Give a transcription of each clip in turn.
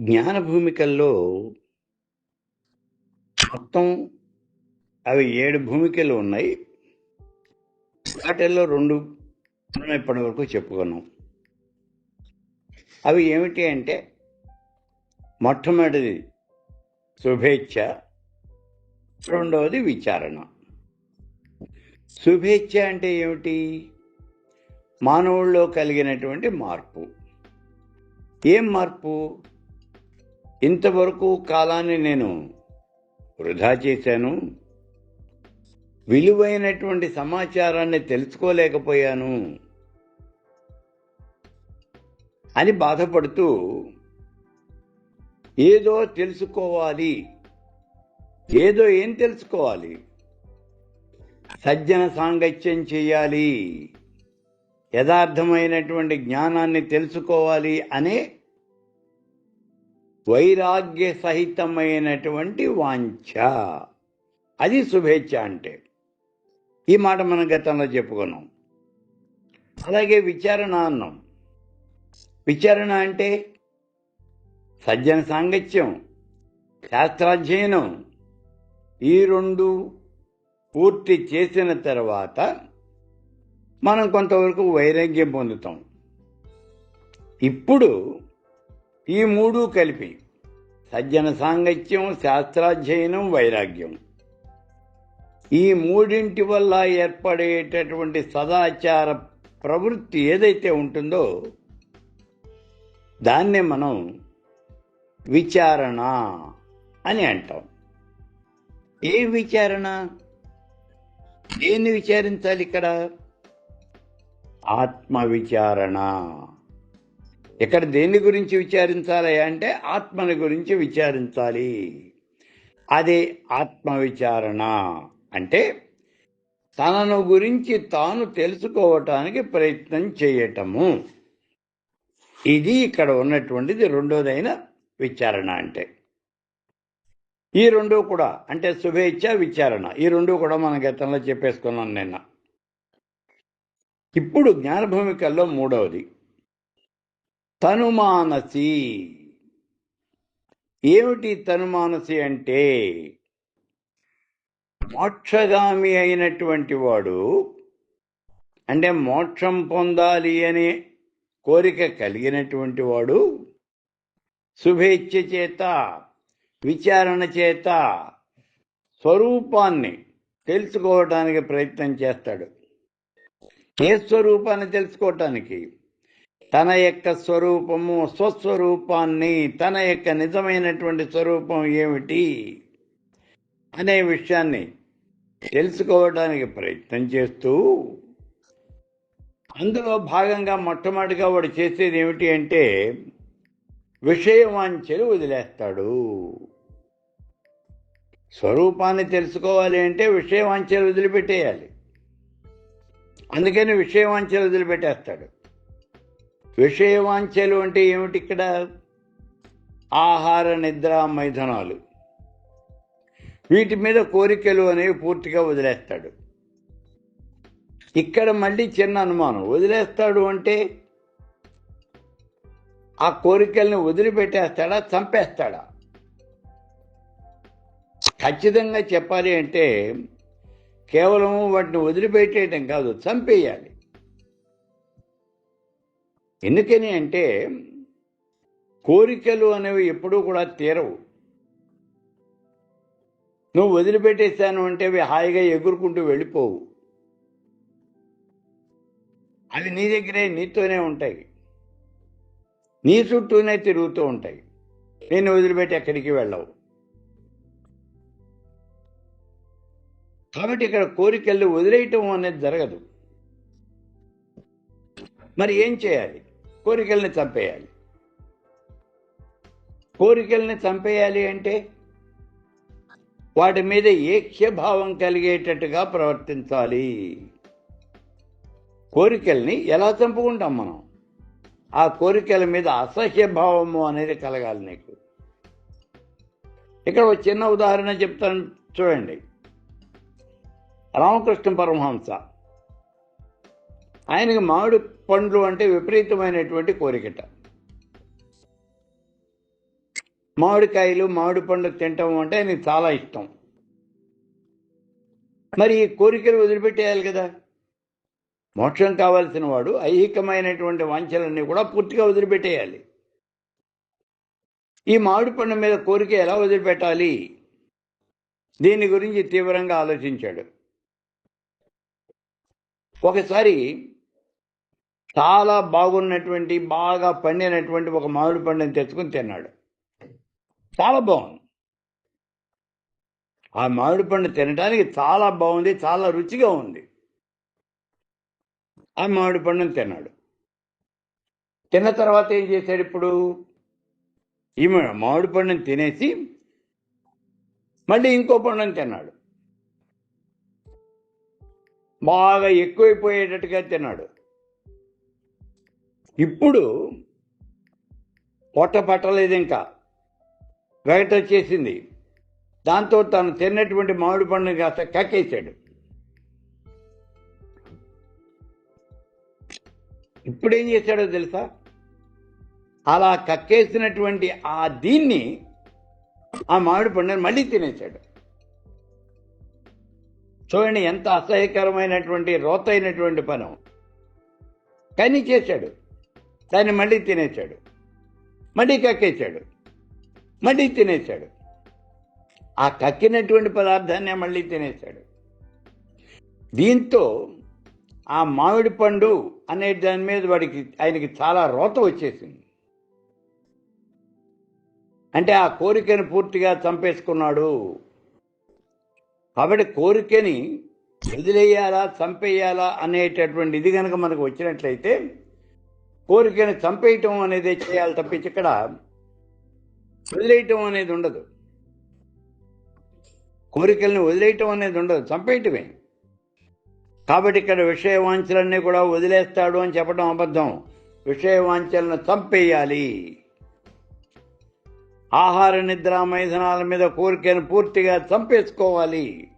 జ్ఞాన భూమికల్లో మొత్తం అవి ఏడు భూమికలు ఉన్నాయి. వాటిల్లో రెండు మనం ఇప్పటి వరకు చెప్పుకున్నాం. అవి ఏమిటి అంటే మొట్టమొదటిది శుభేచ్ఛ రెండవది విచారణ. శుభేచ్ఛ అంటే ఏమిటి? మానవుల్లో కలిగినటువంటి మార్పు. ఏం మార్పు? ఇంతవరకు కాలాన్ని నేను వృధా చేశాను. విలువైనటువంటి సమాచారాన్ని తెలుసుకోలేకపోయాను అని బాధపడుతూ ఏదో తెలుసుకోవాలి. ఏదో ఏం తెలుసుకోవాలి? సజ్జన సాంగత్యం చేయాలి. యథార్థమైనటువంటి జ్ఞానాన్ని తెలుసుకోవాలి అనే వైరాగ్య సహితమైనటువంటి వాంఛ. అది శుభేచ్ఛ అంటే. ఈ మాట మనం గతంలో చెప్పుకున్నాం. అలాగే విచారణ అన్నాం. విచారణ అంటే సజ్జన సాంగత్యం శాస్త్రాధ్యయనం. ఈ రెండు పూర్తి చేసిన తర్వాత మనం కొంతవరకు వైరాగ్యం పొందుతాం. ఇప్పుడు ఈ మూడు కలిపి సజ్జన సాంగత్యం శాస్త్రాధ్యయనం వైరాగ్యం. ఈ మూడింటి వల్ల ఏర్పడేటటువంటి సదాచార ప్రవృత్తి ఏదైతే ఉంటుందో దాన్నే మనం విచారణ అని అంటాం. ఏ విచారణ? దేన్ని విచారించాలి ఇక్కడ? ఆత్మ విచారణ ఇక్కడ దేని గురించి విచారించాలి అంటే ఆత్మని గురించి విచారించాలి. అదే ఆత్మ విచారణ అంటే తనను గురించి తాను తెలుసుకోవటానికి ప్రయత్నం చేయటము. ఇది ఇక్కడ ఉన్నటువంటిది రెండోదైన విచారణ అంటే. ఈ రెండు కూడా అంటే శుభేచ్ఛ విచారణ. ఈ రెండు కూడా మన గతంలో చెప్పేసుకున్నాను నిన్న. ఇప్పుడు జ్ఞానభూమికల్లో మూడవది. తనుమానసి. ఏమిటి తనుమానసి అంటే? మోక్షగామి అయినటువంటి వాడు అంటే మోక్షం పొందాలి అనే కోరిక కలిగినటువంటి వాడు శుభేచ్ఛ చేత విచారణ చేత స్వరూపాన్ని తెలుసుకోవటానికి ప్రయత్నం చేస్తాడు. ఏ స్వరూపాన్ని తెలుసుకోవటానికి? తన యొక్క స్వరూపము స్వస్వరూపాన్ని తన యొక్క నిజమైనటువంటి స్వరూపం ఏమిటి అనే విషయాన్ని తెలుసుకోవడానికి ప్రయత్నం చేస్తూ అందులో భాగంగా మొట్టమొదటిగా వాడు చేసేది ఏమిటి అంటే విషయవాంఛలు వదిలేస్తాడు. స్వరూపాన్ని తెలుసుకోవాలి అంటే విషయవాంఛలు వదిలిపెట్టేయాలి. అందుకని విషయవాంఛలు వదిలిపెట్టేస్తాడు. విషయవాంఛలు అంటే ఏమిటి ఇక్కడ? ఆహార నిద్ర మైథునాలు వీటి మీద కోరికలు అనేవి పూర్తిగా వదిలేస్తాడు. ఇక్కడ మళ్ళీ చిన్న అనుమానం. వదిలేస్తాడు అంటే ఆ కోరికల్ని వదిలిపెట్టేస్తాడా? చంపేస్తాడా? ఖచ్చితంగా చెప్పాలి అంటే కేవలం వాటిని వదిలిపెట్టేయటం కాదు చంపేయాలి. ఎందుకని అంటే కోరికలు అనేవి ఎప్పుడూ కూడా తీరవు. నువ్వు వదిలిపెట్టేశాను అంటే అవి హాయిగా ఎగురుకుంటూ వెళ్ళిపోవు. అవి నీ దగ్గరే నీతోనే ఉంటాయి. నీ చుట్టూనే తిరుగుతూ ఉంటాయి. నేను వదిలిపెట్టి ఎక్కడికి వెళ్ళవు. కాబట్టి ఇక్కడ కోరికలు వదిలేయటం అనేది జరగదు. మరి ఏం చేయాలి? కోరికల్ని చంపేయాలి. కోరికల్ని చంపేయాలి అంటే వాటి మీద ఏక్ష్యభావం కలిగేటట్టుగా ప్రవర్తించాలి. కోరికల్ని ఎలా చంపుకుంటాం మనం? ఆ కోరికల మీద అసహ్య భావము అనేది కలగాలి నీకు. ఇక్కడ ఒక చిన్న ఉదాహరణ చెప్తాను చూడండి. రామకృష్ణ పరమహంస. ఆయనకి మామిడి పండ్లు అంటే విపరీతమైనటువంటి కోరికట. మామిడికాయలు మామిడి పండ్లు తింటాం అంటే ఆయనకి చాలా ఇష్టం. మరి ఈ కోరికలు వదిలిపెట్టేయాలి కదా. మోక్షం కావాల్సిన వాడు ఐహికమైనటువంటి వాంఛలన్నీ కూడా పూర్తిగా వదిలిపెట్టేయాలి. ఈ మామిడి పండు మీద కోరిక ఎలా వదిలిపెట్టాలి? దీని గురించి తీవ్రంగా ఆలోచించాడు. ఒకసారి చాలా బాగున్నటువంటి బాగా పండినటువంటి ఒక మామిడి పండుని తెచ్చుకుని తిన్నాడు. చాలా బాగుంది. ఆ మామిడి పండు తినడానికి చాలా బాగుంది చాలా రుచిగా ఉంది. ఆ మామిడి పండుని తిన్నాడు. తిన్న తర్వాత ఏం చేశాడు ఇప్పుడు? ఈ మామిడి పండుని తినేసి మళ్ళీ ఇంకో పండుని తిన్నాడు. బాగా ఎక్కువైపోయేటట్టుగా తిన్నాడు. ఇప్పుడు పొట్ట పట్టలేదు ఇంకా. వెగట వచ్చేసింది. దాంతో తను తిన్నటువంటి మామిడి పండుని కాస్త కక్కేశాడు. ఇప్పుడు ఏం చేశాడో తెలుసా? అలా కక్కేసినటువంటి ఆ దీన్ని ఆ మామిడి పండుని మళ్ళీ తినేశాడు. చూడండి ఎంత అసహ్యకరమైనటువంటి రోతైనటువంటి పనం. కానీ చేశాడు. దాన్ని మళ్ళీ తినేశాడు. మళ్ళీ కక్కేశాడు. మళ్ళీ తినేశాడు. ఆ కక్కినటువంటి పదార్థాన్ని మళ్ళీ తినేశాడు. దీంతో ఆ మామిడి పండు అనే దాని మీద వాడికి ఆయనకి చాలా రోత వచ్చేసింది. అంటే ఆ కోరికను పూర్తిగా చంపేసుకున్నాడు. కాబట్టి కోరికని వదిలేయాలా చంపేయాలా అనేటటువంటి ఇది కనుక మనకు వచ్చినట్లయితే కోరికను చంపేయటం అనేది చేయాలి తప్పించి ఇక్కడ వదిలేయటం అనేది ఉండదు. కోరికల్ని వదిలేయటం అనేది ఉండదు. చంపేయటమే. కాబట్టి ఇక్కడ విషయ వాంఛలన్నీ కూడా వదిలేస్తాడు అని చెప్పడం అబద్ధం. విషయ వాంఛలను చంపేయాలి. ఆహార నిద్ర మైదనాల మీద కోరికను పూర్తిగా చంపేసుకోవాలి.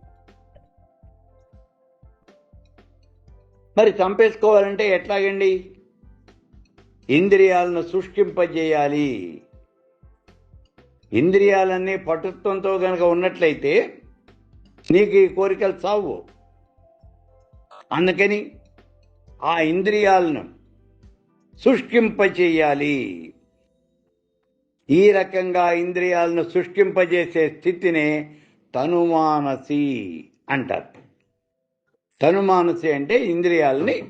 మరి చంపేసుకోవాలంటే ఎట్లాగండి? ఇంద్రియాలను సృష్టింపజేయాలి. ఇంద్రియాలన్నీ పటుత్వంతో కనుక ఉన్నట్లయితే నీకు ఈ కోరికలు చావు. అందుకని ఆ ఇంద్రియాలను శుష్కింపచేయాలి ఈ రకంగా ఇంద్రియాలను సృష్టింపజేసే స్థితినే తనుమానసి అంటారు. తనుమానసి అంటే ఇంద్రియాలని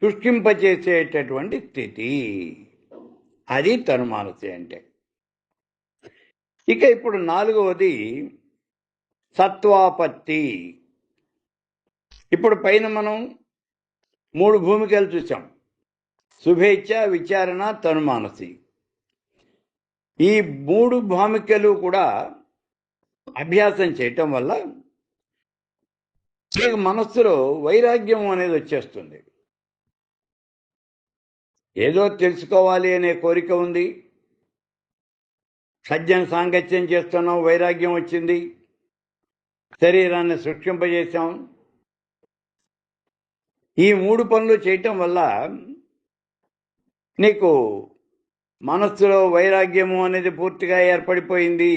సృష్టింపచేసేటటువంటి స్థితి. అది తనుమానసి అంటే. ఇక ఇప్పుడు నాలుగవది సత్వాపత్తి. ఇప్పుడు పైన మనం మూడు భూమికలు చూసాం. శుభేచ్ఛ విచారణ తనుమానసి ఈ మూడు భూమికలు కూడా అభ్యాసం చేయటం వల్ల మనస్సులో వైరాగ్యం అనేది వచ్చేస్తుంది. ఏదో తెలుసుకోవాలి అనే కోరిక ఉంది. సజ్జన సాంగత్యం చేస్తున్నాం వైరాగ్యం వచ్చింది. శరీరాన్ని సృష్టింపజేశాం. ఈ మూడు పనులు చేయటం వల్ల నీకు మనస్సులో వైరాగ్యము అనేది పూర్తిగా ఏర్పడిపోయింది.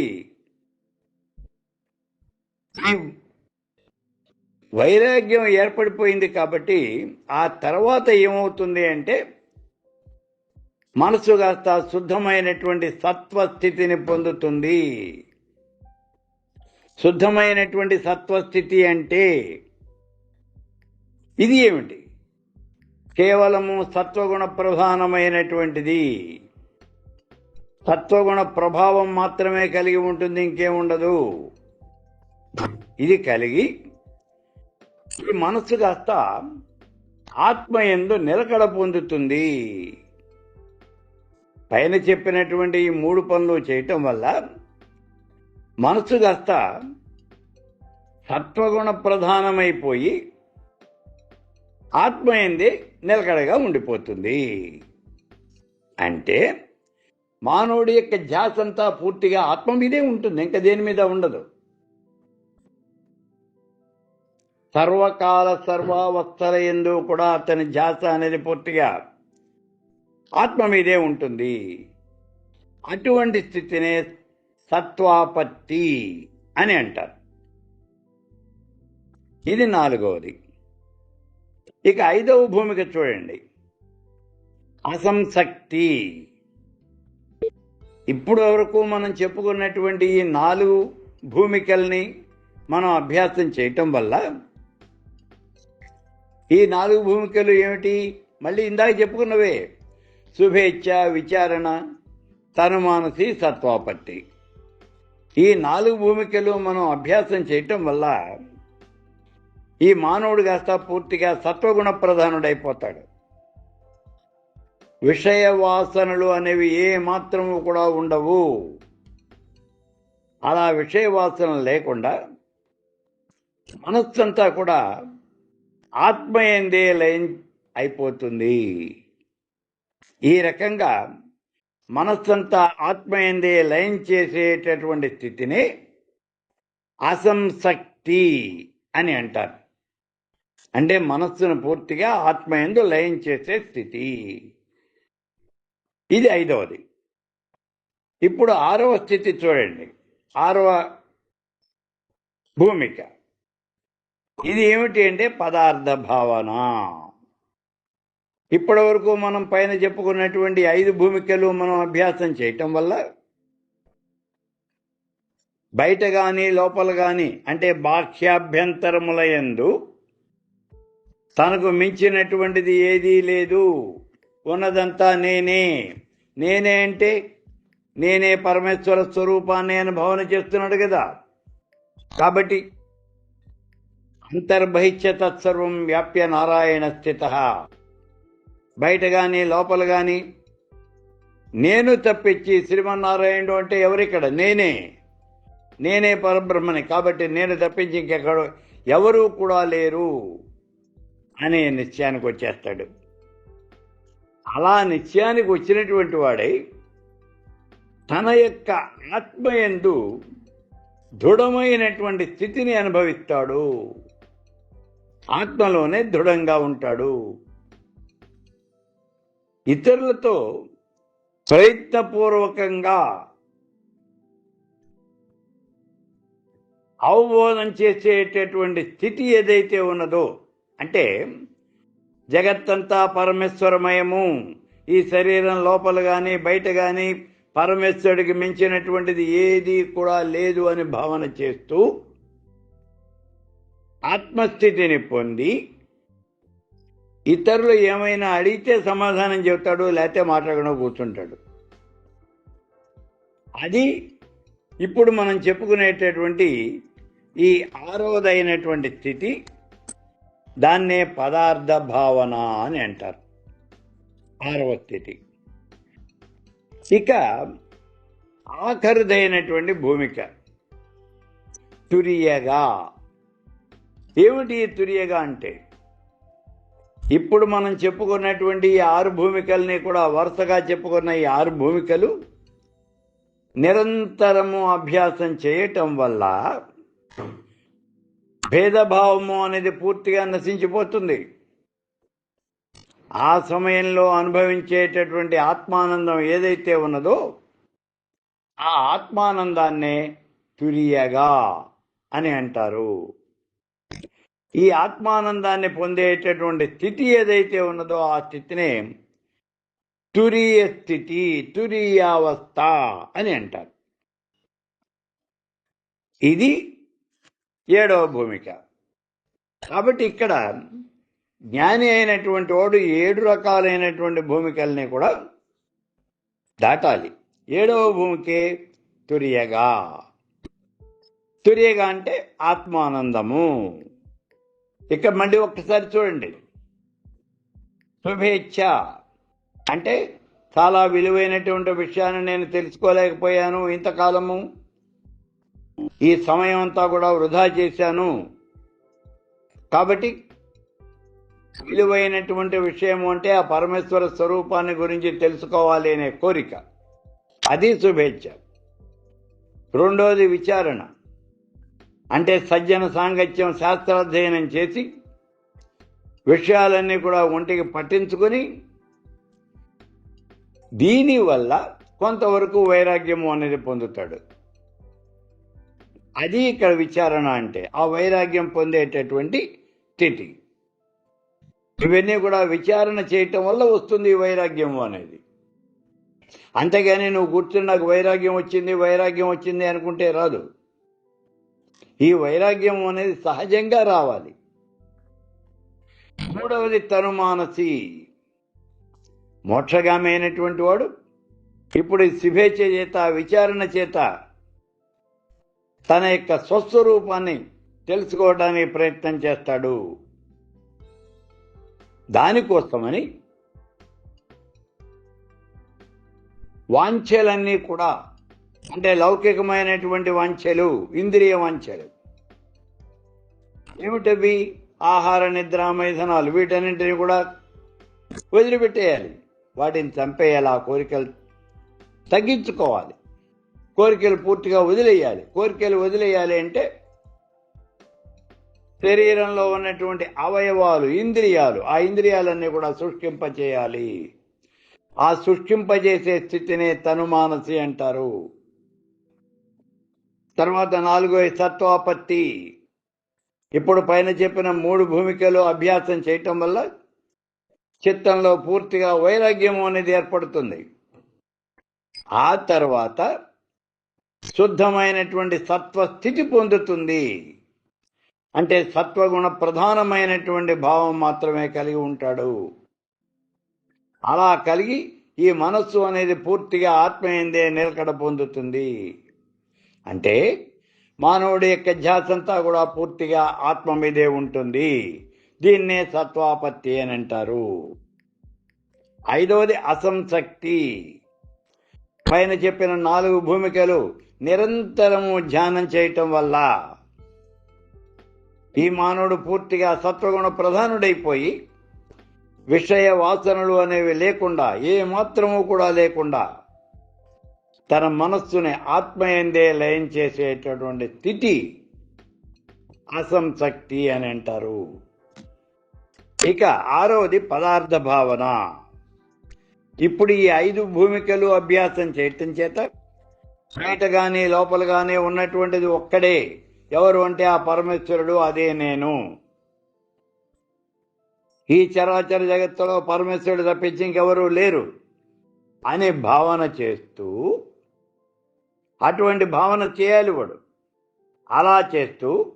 వైరాగ్యం ఏర్పడిపోయింది కాబట్టి ఆ తర్వాత ఏమవుతుంది అంటే మనసు కాస్త శుద్ధమైనటువంటి సత్వ స్థితిని పొందుతుంది. శుద్ధమైనటువంటి సత్వస్థితి అంటే ఇది ఏమిటి? కేవలము సత్వగుణ ప్రధానమైనటువంటిది. సత్వగుణ ప్రభావం మాత్రమే కలిగి ఉంటుంది ఇంకేముండదు. ఇది కలిగి ఈ మనస్సు కాస్త ఆత్మ ఎందు నిలకడ పొందుతుంది. పైన చెప్పినటువంటి ఈ మూడు పనులు చేయటం వల్ల మనసు కాస్త సత్వగుణ ప్రధానమైపోయి ఆత్మ ఎందే నిలకడగా ఉండిపోతుంది. అంటే మానవుడి యొక్క ధ్యాస అంతా పూర్తిగా ఆత్మ మీదే ఉంటుంది ఇంకా దేని మీద ఉండదు. సర్వకాల సర్వావస్థల ఎందు కూడా అతని ధ్యాస అనేది పూర్తిగా ఆత్మ మీదే ఉంటుంది. అటువంటి స్థితినే సత్వాపత్తి అని అంటారు. ఇది నాలుగవది. ఇక ఐదవ భూమిక చూడండి. అసంశక్తి. ఇప్పుడు వరకు మనం చెప్పుకున్నటువంటి ఈ నాలుగు భూమికల్ని మనం అభ్యాసం చేయటం వల్ల ఈ నాలుగు భూమికలు ఏమిటి? మళ్ళీ ఇందాక చెప్పుకున్నవే. శుభేచ్ఛ విచారణ తనుమానసి సత్వాపత్తి. ఈ నాలుగు భూమికలు మనం అభ్యాసం చేయటం వల్ల ఈ మానవుడు కాస్త పూర్తిగా సత్వగుణ ప్రధానుడైపోతాడు. విషయ వాసనలు అనేవి ఏ మాత్రము కూడా ఉండవు. అలా విషయ వాసన లేకుండా మనస్సంతా కూడా ఆత్మయందే లయం అయిపోతుంది. ఈ రకంగా మనస్సంతా ఆత్మయందే లయం చేసేటటువంటి స్థితిని అసంశక్తి అని అంటారు. అంటే మనస్సును పూర్తిగా ఆత్మయందు లయం చేసే స్థితి. ఇది ఐదవది. ఇప్పుడు ఆరవ స్థితి చూడండి. ఆరవ భూమిక. ఇది ఏమిటి అంటే పదార్థ భావన. ఇప్పటి వరకు మనం పైన చెప్పుకున్నటువంటి ఐదు భూమికలు మనం అభ్యాసం చేయటం వల్ల బయట కానీ లోపల కానీ అంటే బాహ్యాభ్యంతరములయందు తనకు మించినటువంటిది ఏదీ లేదు. ఉన్నదంతా నేనే. నేనే అంటే నేనే పరమేశ్వర స్వరూపాన్ని అనుభవన భావన చేస్తున్నాడు కదా. కాబట్టి అంతర్బహిష్య తత్సర్వం వ్యాప్య నారాయణ స్థిత బయట కానీ లోపల కానీ నేను తప్పించి శ్రీమన్నారాయణుడు అంటే ఎవరిక్కడ? నేనే. నేనే పరబ్రహ్మని. కాబట్టి నేను తప్పించి ఇంకెక్కడ ఎవరూ కూడా లేరు అనే నిశ్చయానికి వచ్చేస్తాడు. అలా నిశ్చయానికి వచ్చినటువంటి వాడై తన యొక్క ఆత్మయందు దృఢమైనటువంటి స్థితిని అనుభవిస్తాడు. ఆత్మలోనే దృఢంగా ఉంటాడు. ఇతరులతో ప్రయత్నపూర్వకంగా అవబోధం చేసేటటువంటి స్థితి ఏదైతే ఉన్నదో అంటే జగత్తంతా పరమేశ్వరమయము ఈ శరీరం లోపల కానీ బయట కానీ పరమేశ్వరుడికి మించినటువంటిది ఏది కూడా లేదు అని భావన చేస్తూ ఆత్మస్థితిని పొంది ఇతరులు ఏమైనా అడిగితే సమాధానం చెబుతాడు లేకపోతే మాట్లాడకుండా కూర్చుంటాడు. అది ఇప్పుడు మనం చెప్పుకునేటటువంటి ఈ ఆరోదైనటువంటి స్థితి దాన్నే పదార్థ భావన అని అంటారు. ఆరవ స్థితి. ఇక ఆఖరుదైనటువంటి భూమిక తురియగా. ఏమిటి తురియగా అంటే? ఇప్పుడు మనం చెప్పుకున్నటువంటి ఈ ఆరు భూమికల్ని కూడా వరుసగా చెప్పుకున్న ఈ ఆరు భూమికలు నిరంతరము అభ్యాసం చేయటం వల్ల భేదభావము అనేది పూర్తిగా నశించిపోతుంది. ఆ సమయంలో అనుభవించేటటువంటి ఆత్మానందం ఏదైతే ఉన్నదో ఆ ఆత్మానందాన్నే తురియగా అని అంటారు. ఈ ఆత్మానందాన్ని పొందేటటువంటి స్థితి ఏదైతే ఉన్నదో ఆ స్థితినే తురియ స్థితి తురియావస్థ అని అంటారు. ఇది ఏడవ భూమిక. కాబట్టి ఇక్కడ జ్ఞాని అయినటువంటి వాడు ఏడు రకాలైనటువంటి భూమికల్ని కూడా దాటాలి. ఏడవ భూమికే తురియగా. తురియగా అంటే ఆత్మానందము. ఇక్కడ మళ్ళీ ఒక్కసారి చూడండి. శుభేచ్ఛ. అంటే చాలా విలువైనటువంటి విషయాన్ని నేను తెలుసుకోలేకపోయాను ఇంతకాలము. ఈ సమయం అంతా కూడా వృధా చేశాను. కాబట్టి విలువైనటువంటి విషయం అంటే ఆ పరమేశ్వర స్వరూపాన్ని గురించి తెలుసుకోవాలి అనే కోరిక. అది శుభేచ్ఛ. రెండోది విచారణ. అంటే సజ్జన సాంగత్యం శాస్త్రాధ్యయనం చేసి విషయాలన్నీ కూడా ఒంటికి పట్టించుకొని దీనివల్ల కొంతవరకు వైరాగ్యము అనేది పొందుతాడు. అది ఇక్కడ విచారణ అంటే ఆ వైరాగ్యం పొందేటటువంటి స్థితి. ఇవన్నీ కూడా విచారణ చేయటం వల్ల వస్తుంది వైరాగ్యం అనేది. అంతేగాని నువ్వు కూర్చుని నాకు వైరాగ్యం వచ్చింది వైరాగ్యం వచ్చింది అనుకుంటే రాదు. ఈ వైరాగ్యం అనేది సహజంగా రావాలి. మూడవది తనుమానసి. మోక్షగామి అయినటువంటి వాడు ఇప్పుడు ఈ శుభేచ్ఛ చేత విచారణ చేత తన యొక్క స్వస్వరూపాన్ని తెలుసుకోవడానికి ప్రయత్నం చేస్తాడు. దానికోసమని వాంఛలన్నీ కూడా అంటే లౌకికమైనటువంటి వాంఛలు ఇంద్రియ వాంఛలు ఏమిటవి ఆహార నిద్ర మైథనాలు వీటన్నింటినీ కూడా వదిలిపెట్టేయాలి. వాటిని చంపేయాలి ఆ కోరికలు తగ్గించుకోవాలి. కోరికలు పూర్తిగా వదిలేయాలి. కోరికలు వదిలేయాలి అంటే శరీరంలో ఉన్నటువంటి అవయవాలు ఇంద్రియాలు ఆ ఇంద్రియాలన్నీ కూడా సృష్టింపచేయాలి ఆ సృష్టింపజేసే స్థితినే తనుమానసి అంటారు. తర్వాత నాలుగో సత్వాపత్తి ఇప్పుడు పైన చెప్పిన మూడు భూమికలు అభ్యాసం చేయటం వల్ల చిత్తంలో పూర్తిగా వైరాగ్యం అనేది ఏర్పడుతుంది. ఆ తర్వాత శుద్ధమైనటువంటి సత్వ స్థితి పొందుతుంది. అంటే సత్వగుణ ప్రధానమైనటువంటి భావం మాత్రమే కలిగి ఉంటాడు. అలా కలిగి ఈ మనస్సు అనేది పూర్తిగా ఆత్మయందే నిలకడ పొందుతుంది. అంటే మానవుడి యొక్క ధ్యాసంతా కూడా పూర్తిగా ఆత్మ మీదే ఉంటుంది. దీన్నే సత్వాపత్తి అని అంటారు. ఐదవది అసంశక్తి. పైన చెప్పిన నాలుగు భూమికలు నిరంతరము ధ్యానం చేయటం వల్ల ఈ మానవుడు పూర్తిగా సత్వగుణ ప్రధానుడైపోయి విషయ వాసనలు అనేవి లేకుండా ఏ మాత్రము కూడా లేకుండా తన మనస్సుని ఆత్మయందే లయం చేసేటటువంటి స్థితి అసంశక్తి అని అంటారు. ఇక ఆరవది పదార్థ భావన. ఇప్పుడు ఈ ఐదు భూమికలు అభ్యాసం చేయటం చేత బయట కానీ లోపల కానీ ఉన్నటువంటిది ఒక్కడే. ఎవరు అంటే ఆ పరమేశ్వరుడు అదే నేను. ఈ చరాచర జగత్తులో పరమేశ్వరుడు తప్పించి ఇంకెవరూ లేరు. అనే భావన చేస్తూ అటువంటి భావన చేయాలి వాడు. అలా చేస్తూ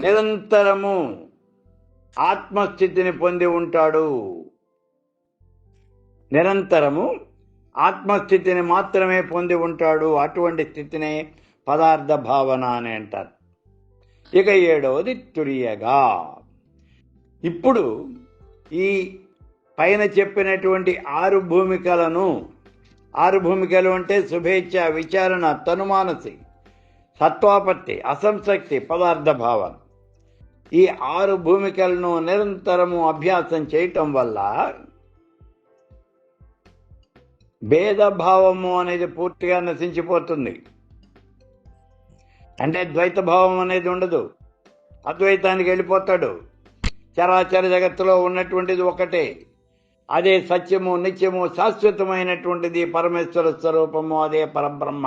నిరంతరము ఆత్మస్థితిని పొంది ఉంటాడు. నిరంతరము ఆత్మస్థితిని మాత్రమే పొంది ఉంటాడు. అటువంటి స్థితినే పదార్థ భావన అని అంటారు. ఇక ఏడవది తురియగా. ఇప్పుడు ఈ పైన చెప్పినటువంటి ఆరు భూమికలను ఆరు భూమికలు ఉంటే శుభేచ్ఛ విచారణ తనుమానసి సత్వాపత్తి అసంశక్తి పదార్థ భావన ఈ ఆరు భూమికలను నిరంతరము అభ్యాసం చేయటం వల్ల భేదభావము అనేది పూర్తిగా నశించిపోతుంది. అంటే ద్వైత భావం అనేది ఉండదు. అద్వైతానికి వెళ్ళిపోతాడు. చరాచర జగత్తులో ఉన్నటువంటిది ఒకటే. అదే సత్యము నిత్యము శాశ్వతమైనటువంటిది పరమేశ్వర స్వరూపము అదే పరబ్రహ్మ.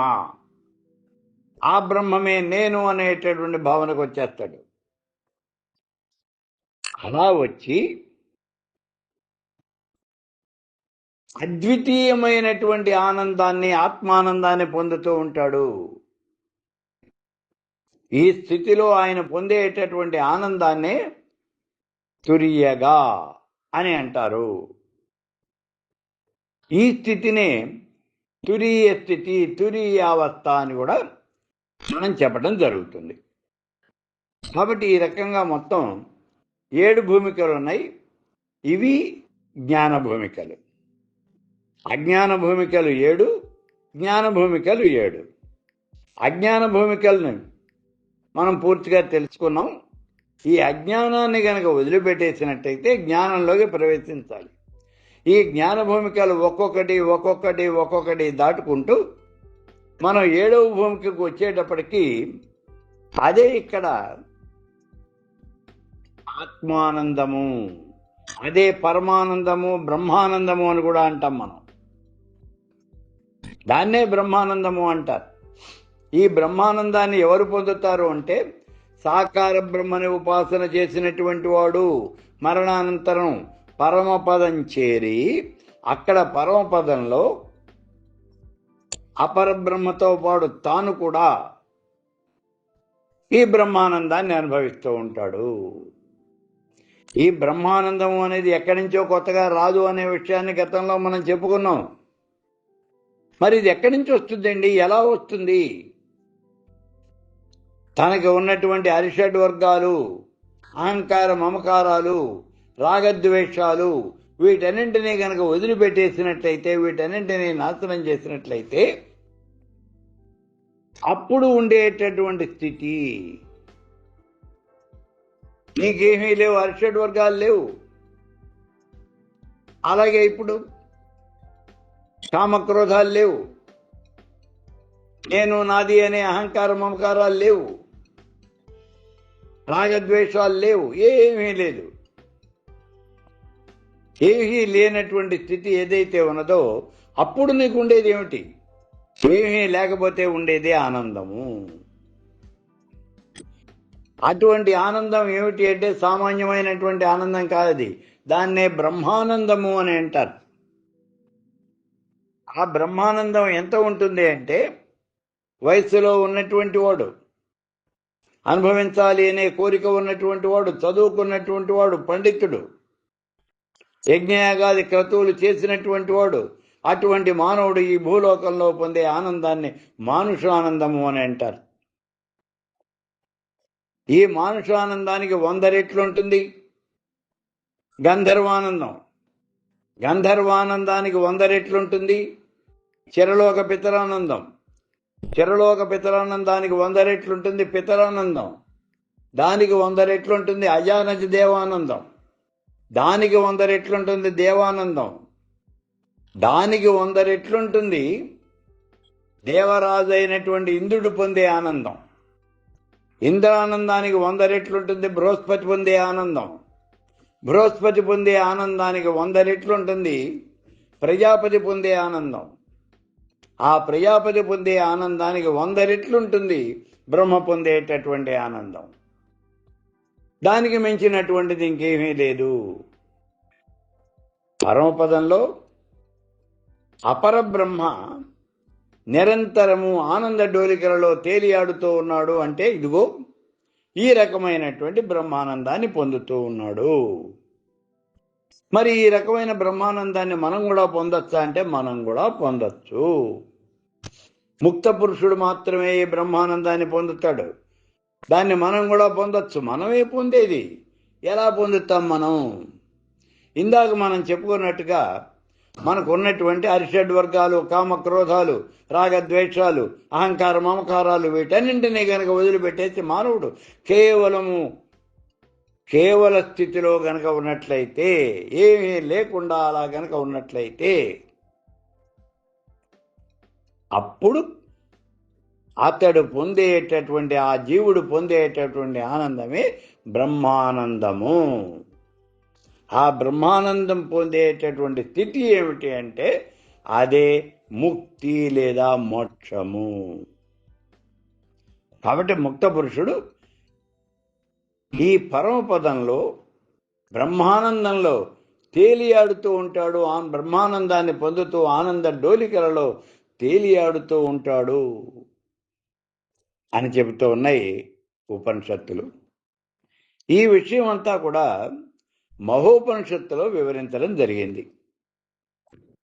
ఆ బ్రహ్మమే నేను అనేటటువంటి భావనకు వచ్చేస్తాడు. అలా వచ్చి అద్వితీయమైనటువంటి ఆనందాన్ని ఆత్మానందాన్ని పొందుతూ ఉంటాడు. ఈ స్థితిలో ఆయన పొందేటటువంటి ఆనందాన్ని తురియగా అని అంటారు. ఈ స్థితినే తురీయ స్థితి తురీయావస్థ అని కూడా మనం చెప్పడం జరుగుతుంది. కాబట్టి ఈ రకంగా మొత్తం ఏడు భూమికలు ఉన్నాయి. ఇవి జ్ఞాన భూమికలు. అజ్ఞాన భూమికలు ఏడు జ్ఞాన భూమికలు ఏడు. అజ్ఞాన భూమికలను మనం పూర్తిగా తెలుసుకున్నాం. ఈ అజ్ఞానాన్ని కనుక వదిలిపెట్టేసినట్టయితే జ్ఞానంలోకి ప్రవేశించాలి. ఈ జ్ఞాన భూమికలు ఒక్కొక్కటి ఒక్కొక్కటి ఒక్కొక్కటి దాటుకుంటూ మనం ఏడవ భూమికకు వచ్చేటప్పటికీ అదే ఇక్కడ ఆత్మానందము అదే పరమానందము బ్రహ్మానందము అని కూడా అంటాం మనం. దాన్నే బ్రహ్మానందము అంటారు. ఈ బ్రహ్మానందాన్ని ఎవరు పొందుతారు అంటే సాకార బ్రహ్మని ఉపాసన చేసినటువంటి వాడు మరణానంతరం పరమపదం చేరి అక్కడ పరమపదంలో అపరబ్రహ్మతో పాటు తాను కూడా ఈ బ్రహ్మానందాన్ని అనుభవిస్తూ ఉంటాడు. ఈ బ్రహ్మానందం అనేది ఎక్కడి నుంచో కొత్తగా రాదు అనే విషయాన్ని గతంలో మనం చెప్పుకున్నాం. మరి ఇది ఎక్కడి నుంచి వస్తుందండి? ఎలా వస్తుంది? తనకి ఉన్నటువంటి అరిషడ్ వర్గాలు అహంకార మమకారాలు రాగద్వేషాలు వీటన్నింటినీ కనుక వదిలిపెట్టేసినట్లయితే వీటన్నింటినీ నాశనం చేసినట్లయితే అప్పుడు ఉండేటటువంటి స్థితి. నీకేమీ లేవు అరిషడ్ వర్గాలు లేవు. అలాగే ఇప్పుడు కామక్రోధాలు లేవు. నేను నాది అనే అహంకార మమకారాలు లేవు. రాగద్వేషాలు లేవు. ఏమీ లేదు. ఏమీ లేనటువంటి స్థితి ఏదైతే ఉన్నదో అప్పుడు నీకు ఉండేది ఏమిటి? ఏమీ లేకపోతే ఉండేదే ఆనందము. అటువంటి ఆనందం ఏమిటి అంటే సామాన్యమైనటువంటి ఆనందం కాదది. దాన్నే బ్రహ్మానందము అని అంటారు. ఆ బ్రహ్మానందం ఎంత ఉంటుంది అంటే వయస్సులో ఉన్నటువంటి వాడు అనుభవించాలి అనే కోరిక ఉన్నటువంటి వాడు చదువుకున్నటువంటి వాడు పండితుడు యజ్ఞయాగాది క్రతువులు చేసినటువంటి వాడు అటువంటి మానవుడు ఈ భూలోకంలో పొందే ఆనందాన్ని మానుషానందము అని అంటారు. ఈ మానుషానందానికి వంద రెట్లు ఉంటుంది గంధర్వానందం. గంధర్వానందానికి వంద రెట్లు ఉంటుంది చిరలోక పితరానందం. చిరలోక పితరానందానికి వంద రెట్లు ఉంటుంది పితరానందం. దానికి వంద రెట్లు ఉంటుంది అజానజ దేవానందం. దానికి వంద రెట్లుంటుంది దేవానందం? దానికి వంద రెట్లుంటుంది దేవరాజు అయినటువంటి ఇంద్రుడు పొందే ఆనందం? ఇంద్రానందానికి వంద రెట్లుంటుంది బృహస్పతి పొందే ఆనందం? బృహస్పతి పొందే ఆనందానికి వంద రెట్లుంటుంది ప్రజాపతి పొందే ఆనందం? ఆ ప్రజాపతి పొందే ఆనందానికి వంద రెట్లుంటుంది బ్రహ్మ పొందేటటువంటి ఆనందం? దానికి మించినటువంటిది ఇంకేమీ లేదు. పరమపదంలో అపరబ్రహ్మ నిరంతరము ఆనంద డోలికలలో తేలియాడుతూ ఉన్నాడు అంటే ఇదిగో ఈ రకమైనటువంటి బ్రహ్మానందాన్ని పొందుతూ ఉన్నాడు. మరి ఈ రకమైన బ్రహ్మానందాన్ని మనం కూడా పొందొచ్చా అంటే మనం కూడా పొందొచ్చు. ముక్త పురుషుడు మాత్రమే ఈ బ్రహ్మానందాన్ని పొందుతాడు. దాన్ని మనం కూడా పొందొచ్చు. మనమే పొందేది. ఎలా పొందుతాం మనం? ఇందాక మనం చెప్పుకున్నట్టుగా మనకు ఉన్నటువంటి అరిషడ్ వర్గాలు కామ క్రోధాలు రాగద్వేషాలు అహంకార మమకారాలు వీటన్నింటినీ గనక వదిలిపెట్టేసి మానవుడు కేవలము కేవల స్థితిలో గనక ఉన్నట్లయితే ఏమీ లేకుండా అలా గనక ఉన్నట్లయితే అప్పుడు అతడు పొందేటటువంటి ఆ జీవుడు పొందేటటువంటి ఆనందమే బ్రహ్మానందము. ఆ బ్రహ్మానందం పొందేటటువంటి స్థితి ఏమిటి అంటే అదే ముక్తి లేదా మోక్షము. కాబట్టి ముక్త పురుషుడు ఈ పరమపదంలో బ్రహ్మానందంలో తేలియాడుతూ ఉంటాడు ఆ బ్రహ్మానందాన్ని పొందుతూ ఆనంద డోలికలలో తేలియాడుతూ ఉంటాడు. అని చెబుతూ ఉన్నాయి ఉపనిషత్తులు. ఈ విషయం అంతా కూడా మహోపనిషత్తులో వివరించడం జరిగింది.